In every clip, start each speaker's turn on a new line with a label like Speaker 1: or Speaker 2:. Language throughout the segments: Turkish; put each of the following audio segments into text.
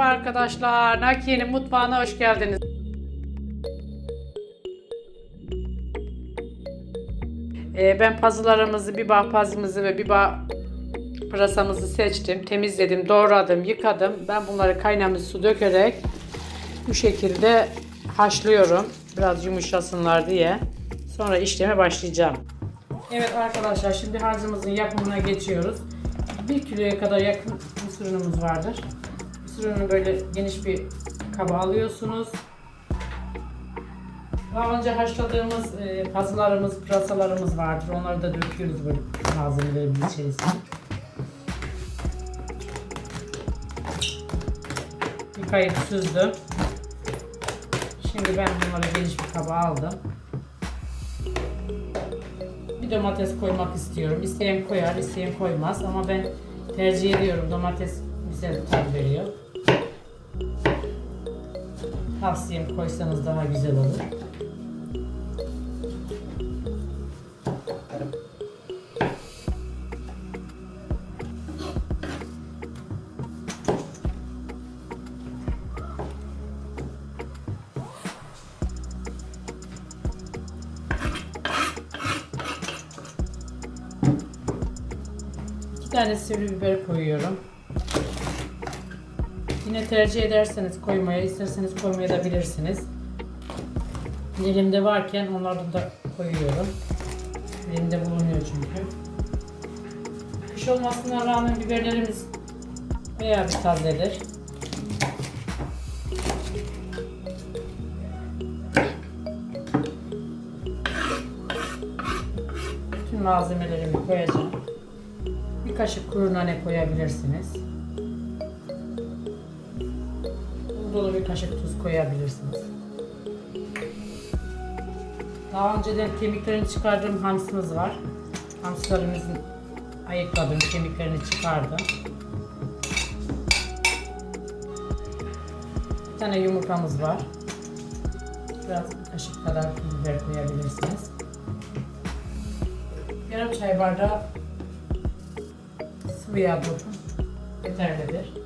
Speaker 1: Merhaba arkadaşlar. Nakiye'nin mutfağına hoş geldiniz. Ee, ben pazılarımızı, biber pazımızı ve biber pırasamızı seçtim. Temizledim, doğradım, yıkadım. Ben bunları kaynamış su dökerek bu şekilde haşlıyorum. Biraz yumuşasınlar diye. Sonra işleme başlayacağım. Evet arkadaşlar şimdi harcımızın yapımına geçiyoruz. 1 kiloya kadar yakın mısır unumuz vardır. Mısır ununu böyle geniş bir kaba alıyorsunuz. Daha önce haşladığımız e, pazılarımız, pırasalarımız vardır. Onları da döküyoruz böyle malzemelerin içerisine. Yıkayıp süzdüm. Şimdi ben bunları geniş bir kaba aldım. Bir domates koymak istiyorum. İsteyen koyar, isteyen koymaz ama ben tercih ediyorum. Domates bir tat veriyor. Tavsiyem koysanız daha güzel olur. İki tane sivri biber koyuyorum. Yine tercih ederseniz koymaya, isterseniz koymaya da bilirsiniz. Elimde varken onlardan da koyuyorum. Elimde bulunuyor çünkü. Kış olmasına rağmen biberlerimiz bayağı bir tazedir. Bütün malzemelerimi koyacağım. Bir kaşık kuru nane koyabilirsiniz. Dolu bir kaşık tuz koyabilirsiniz. Daha önceden kemiklerini çıkardığım hamsımız var. Hamsilerimizin ayıkladım, kemiklerini çıkardım. Bir tane yumurtamız var. Biraz bir kaşık kadar biber koyabilirsiniz. Yarım çay bardağı sıvı yağ dökün. Yeterlidir.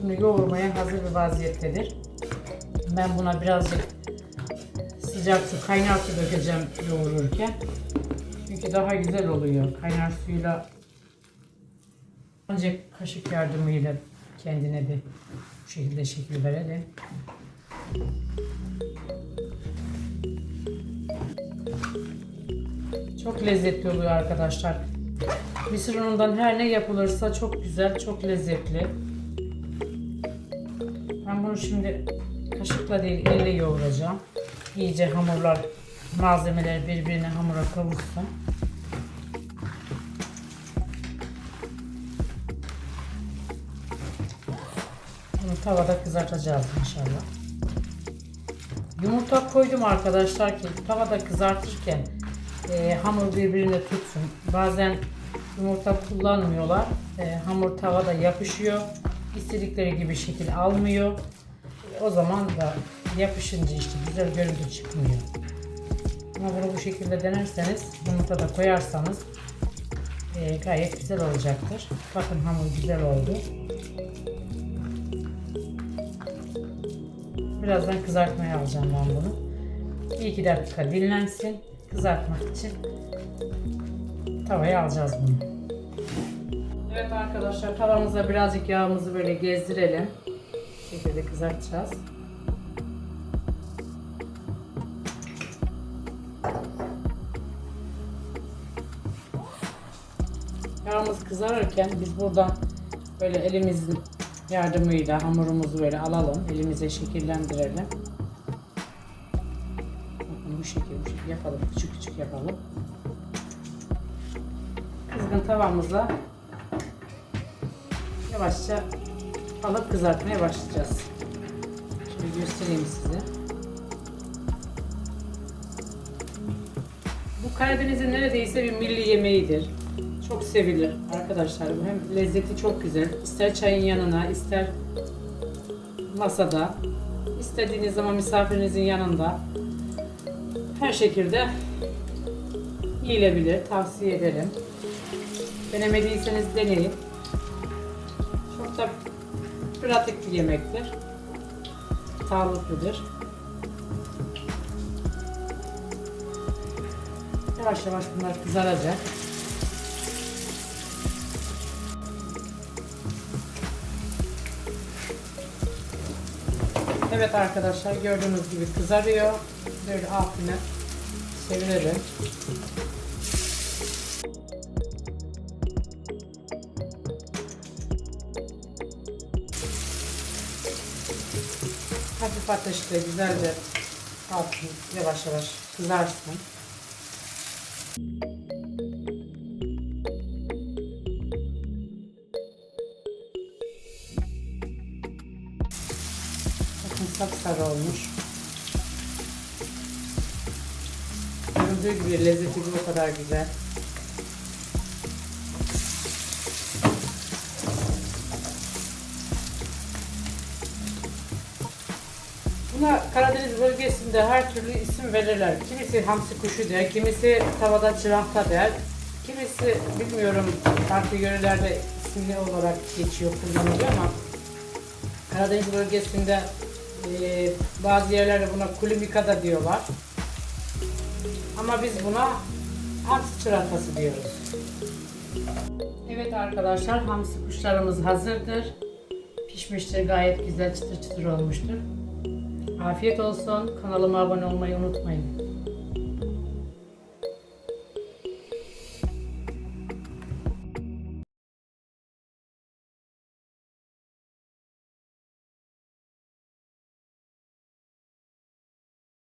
Speaker 1: Şimdi yoğurmaya hazır bir vaziyettedir. Ben buna birazcık sıcak su, kaynar su dökeceğim yoğururken. Çünkü daha güzel oluyor. Kaynar suyla ancak kaşık yardımıyla kendine de bu şekilde şekil verelim. Çok lezzetli oluyor arkadaşlar. Mısır unundan her ne yapılırsa çok güzel, çok lezzetli. Bunu şimdi kaşıkla değil elle yoğuracağım. İyice hamurlar, malzemeler birbirine hamura kavursun. Bunu tavada kızartacağız inşallah. Yumurta koydum arkadaşlar ki tavada kızartırken e, hamur birbirine tutsun. Bazen yumurta kullanmıyorlar. E, hamur tavada yapışıyor. İstedikleri gibi şekil almıyor. O zaman da yapışınca işte güzel görüntü çıkmıyor. Ama bunu bu şekilde denerseniz yumurta da koyarsanız e, gayet güzel olacaktır. Bakın hamur güzel oldu. Birazdan kızartmaya alacağım ben bunu. 1-2 dakika dinlensin. Kızartmak için tavaya alacağız bunu. Evet arkadaşlar tavamıza birazcık yağımızı böyle gezdirelim. Şekilde kızartacağız. Yağımız kızarırken biz buradan böyle elimizin yardımıyla hamurumuzu böyle alalım. Elimize şekillendirelim. Bakın bu şekilde, bu şekilde yapalım. Küçük küçük yapalım. Kızgın tavamıza yavaşça alıp kızartmaya başlayacağız. Şimdi göstereyim size. Bu Karadeniz'in neredeyse bir milli yemeğidir. Çok sevilir arkadaşlar. Bu Hem lezzeti çok güzel. İster çayın yanına, ister masada, istediğiniz zaman misafirinizin yanında her şekilde yiyilebilir. Tavsiye ederim. Denemediyseniz deneyin. Da pratik bir yemektir. Sağlıklıdır. Yavaş yavaş bunlar kızaracak. Evet arkadaşlar gördüğünüz gibi kızarıyor. Böyle altını çevirelim. Hafif ateşte güzelce altını yavaş yavaş kızarsın. Bakın sapsarı olmuş. Görüldüğü gibi lezzeti o kadar güzel. Buna Karadeniz bölgesinde her türlü isim verirler. Kimisi hamsi kuşu der, kimisi tavada çıranta der. Kimisi bilmiyorum farklı yörelerde isimli olarak geçiyor, kullanılıyor ama Karadeniz bölgesinde e, bazı yerlerde buna kulimika da diyorlar. Ama biz buna hamsi çırantası diyoruz. Evet arkadaşlar hamsi kuşlarımız hazırdır. Pişmiştir gayet güzel çıtır çıtır olmuştur. Afiyet olsun. Kanalıma abone olmayı unutmayın.